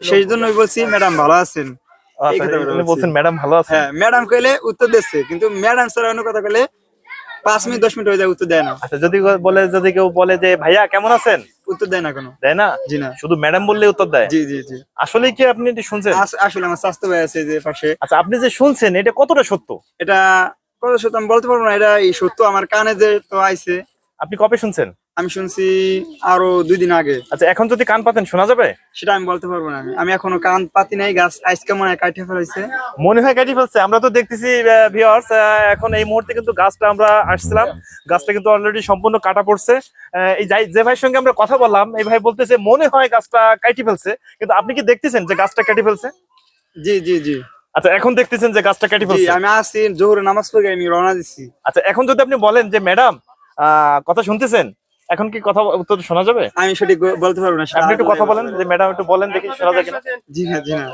সেই জন্যই বলছি ম্যাডাম ভালো আছেন? আচ্ছা। বলছেন ম্যাডাম ভালো হ্যাঁ ম্যাডাম কইলে উত্তর দিচ্ছে কিন্তু ম্যাডাম স্যার অন্য কথা কইলে পাঁচ মিনিট দশ মিনিট হয়ে যায় উত্তর দেয় না। আচ্ছা যদি বলে যদি কেউ বলে যে ভাইয়া কেমন আছেন? উত্তর দেয় না কোনো। দেয় না? জি না। শুধু ম্যাডাম বললে উত্তর দেয়? জি জি জি। আসলে কি আপনি এটি শুনছেন? আসলে আমার স্বাস্থ্য ভাই আছে যে পাশে। আচ্ছা আপনি যে শুনছেন এটা কতটা সত্য? এটা কত সত্য আমি বলতে পারব না এটা এই সত্য। আমার কানে যে তো আইছে। আপনি কবে শুনছেন? আমি শুনছি আরও দুই দিন আগে। আচ্ছা এখন যদি কান পাতেন শোনা যাবে? সেটা আমি বলতে পারব না আমি। আমি এখনও কান পাতি নাই গাছ আজকে মনে হয় কাটে ফেলাইছে। মনে হয় কেটে ফেলছে। আমরা তো দেখতেছি ভিউয়ার্স এখন এই মুহূর্তে কিন্তু গাছটা আমরা আসছিলাম। গাছটা কিন্তু অলরেডি সম্পূর্ণ কাটা পড়ছে। এই যাই- যে ভাইয়ের সঙ্গে আমরা কথা বললাম এই ভাই বলতেছে মনে হয় গাছটা কাটি ফেলছে। কিন্তু আপনি কি দেখতেছেন যে গাছটা কেটে ফেলছে? জি জি জি। আচ্ছা এখন দেখতেছেন যে গাছটা কেটে ফেলছে? আমি আসি জোহরে নামাজ পড়ে আমি রওনা দিচ্ছি আচ্ছা এখন যদি আপনি বলেন যে ম্যাডাম কথা শুনতেছেন? এখন কি কথা উত্তর শোনা যাবে? আমি সঠিক বলতে পারব না আপনি একটু কথা বলেন যে ম্যাডাম একটু বলেন দেখি শোনা যাবে কিনা। জি না জি না